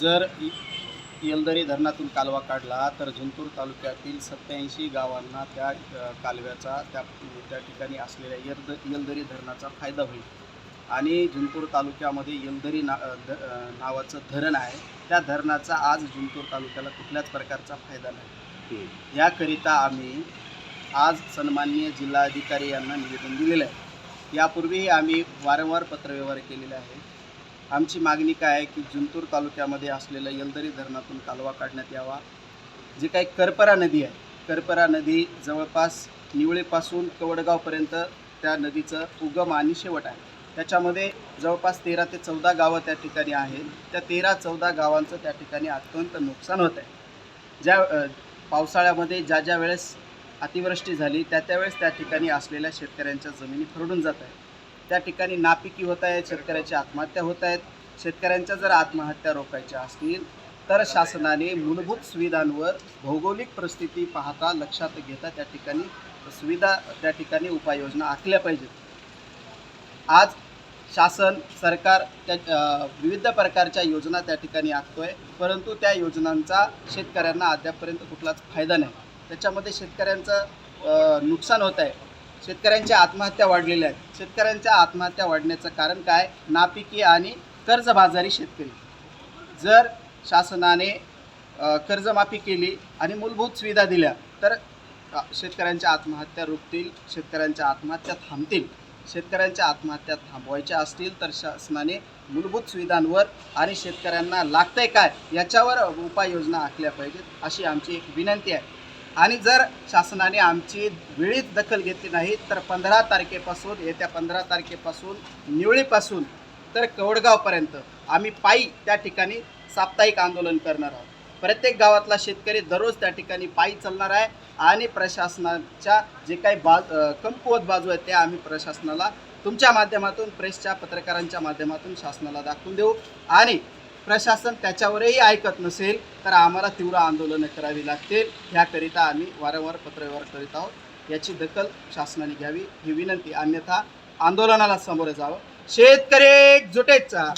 जर येलदरी धरणातून कालवा काढला तर जिंतूर तालुक्यातील सत्याऐंशी गावांना त्या कालव्याचा त्या त्या ठिकाणी असलेल्या येलद येलदरी धरणाचा फायदा होईल. आणि जिंतूर तालुक्यामध्ये येलदरी ना ध नावाचं धरण आहे. त्या धरणाचा आज जिंतूर तालुक्याला कुठल्याच प्रकारचा फायदा नाही. याकरिता आम्ही आज सन्माननीय जिल्हाधिकारी यांना निवेदन दिलेलं आहे. यापूर्वीही आम्ही वारंवार पत्रव्यवहार केलेले आहे आमची मागणी काय आहे की जिंतूर तालुक्यामध्ये असलेलं येलदरी धरणातून कालवा काढण्यात यावा. जी काही करपरा नदी आहे करपरा नदी जवळपास निवळीपासून कवडगावपर्यंत त्या नदीचं उगम आणि शेवट आहे. त्याच्यामध्ये जवळपास तेरा ते चौदा गावं त्या ठिकाणी आहेत. त्या तेरा चौदा गावांचं त्या ठिकाणी अत्यंत नुकसान होत आहे. ज्या पावसाळ्यामध्ये ज्या ज्या वेळेस अतिवृष्टी झाली त्या त्यावेळेस त्या ठिकाणी असलेल्या शेतकऱ्यांच्या जमिनी खरडून जात आहेत. त्या ठिकाणी नापिकी होत आहेत शेतकऱ्याची आत्महत्या होत आहेत. शेतकऱ्यांच्या जर आत्महत्या रोखायच्या असतील तर शासनाने मूलभूत सुविधांवर भौगोलिक परिस्थिती पाहता लक्षात घेता त्या ठिकाणी सुविधा त्या ठिकाणी उपाययोजना आखल्या पाहिजेत. आज शासन सरकार त्या विविध प्रकारच्या योजना त्या ठिकाणी आखतोय परंतु त्या योजनांचा शेतकऱ्यांना अद्यापपर्यंत कुठलाच फायदा नाही. त्याच्यामध्ये शेतकऱ्यांचं नुकसान होत आहे. शेतकऱ्यांच्या आत्महत्या वाढलेल्या आहेत. शेतकऱ्यांच्या आत्महत्या वाढण्याचं कारण काय? नापिकी आणि कर्जबाजारी शेतकरी. जर शासनाने कर्जमाफी केली आणि मूलभूत सुविधा दिल्या तर शेतकऱ्यांच्या आत्महत्या रोखतील शेतकऱ्यांच्या आत्महत्या थांबतील. शेतकऱ्यांच्या आत्महत्या थांबवायच्या असतील तर शासनाने मूलभूत सुविधांवर आणि शेतकऱ्यांना लागतंय काय? याच्यावर उपाययोजना आखल्या पाहिजेत अशी आमची एक विनंती आहे. आणि जर शासनाने आमची वेळीच दखल घेतली नाही तर पंधरा तारखेपासून येत्या पंधरा तारखेपासून निवळीपासून तर कवडगावपर्यंत आम्ही पायी त्या ठिकाणी साप्ताहिक आंदोलन करणार आहोत. प्रत्येक गावातला शेतकरी दररोज त्या ठिकाणी पायी चालणार आहे आणि प्रशासनाच्या जे काही बाज कमकुवत बाजू आहेत त्या आम्ही प्रशासनाला तुमच्या माध्यमातून प्रेसच्या पत्रकारांच्या माध्यमातून शासनाला दाखवून देऊ. आणि प्रशासन त्याच्यावरही ऐकत नसेल तर आम्हाला तीव्र आंदोलनं करावी लागतील. ह्याकरिता आम्ही वारंवार पत्रव्यवहार करीत आहोत. याची दखल शासनाने घ्यावी. ही विनंती अन्यथा आंदोलनाला सामोरे जावं. शेतकरी एकजुटेचा